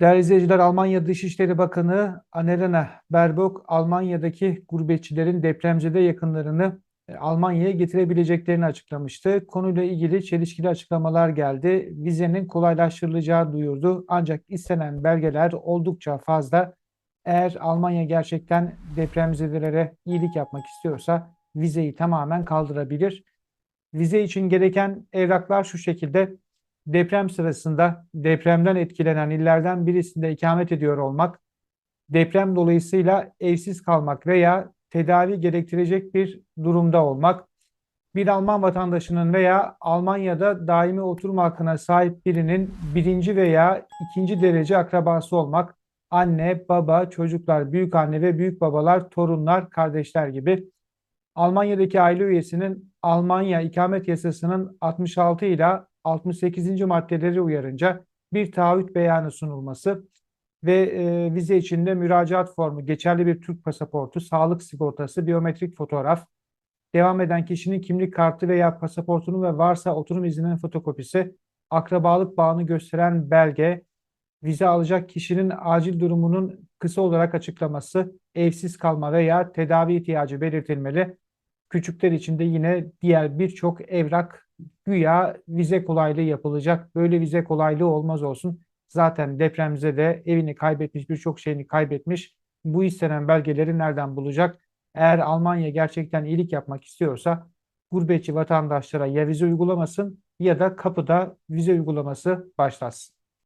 Değerli izleyiciler, Almanya Dışişleri Bakanı Annalena Baerbock, Almanya'daki gurbetçilerin depremzede yakınlarını e, Almanya'ya getirebileceklerini açıklamıştı. Konuyla ilgili çelişkili açıklamalar geldi. Vizenin kolaylaştırılacağı duyurdu. Ancak istenen belgeler oldukça fazla. Eğer Almanya gerçekten depremzedelere iyilik yapmak istiyorsa vizeyi tamamen kaldırabilir. Vize için gereken evraklar şu şekilde deprem sırasında depremden etkilenen illerden birisinde ikamet ediyor olmak, deprem dolayısıyla evsiz kalmak veya tedavi gerektirecek bir durumda olmak, bir Alman vatandaşının veya Almanya'da daimi oturma hakkına sahip birinin birinci veya ikinci derece akrabası olmak, anne, baba, çocuklar, büyük anne ve büyük babalar, torunlar, kardeşler gibi. Almanya'daki aile üyesinin Almanya ikamet yasasının 66 ile 68. maddeleri uyarınca bir taahhüt beyanı sunulması ve e, vize içinde müracaat formu, geçerli bir Türk pasaportu, sağlık sigortası, biyometrik fotoğraf, devam eden kişinin kimlik kartı veya pasaportunun ve varsa oturum izninin fotokopisi, akrabalık bağını gösteren belge, vize alacak kişinin acil durumunun kısa olarak açıklaması, evsiz kalma veya tedavi ihtiyacı belirtilmeli. Küçükler için de yine diğer birçok evrak güya vize kolaylığı yapılacak. Böyle vize kolaylığı olmaz olsun. Zaten depremze de evini kaybetmiş, birçok şeyini kaybetmiş. Bu istenen belgeleri nereden bulacak? Eğer Almanya gerçekten iyilik yapmak istiyorsa gurbetçi vatandaşlara ya vize uygulamasın ya da kapıda vize uygulaması başlasın.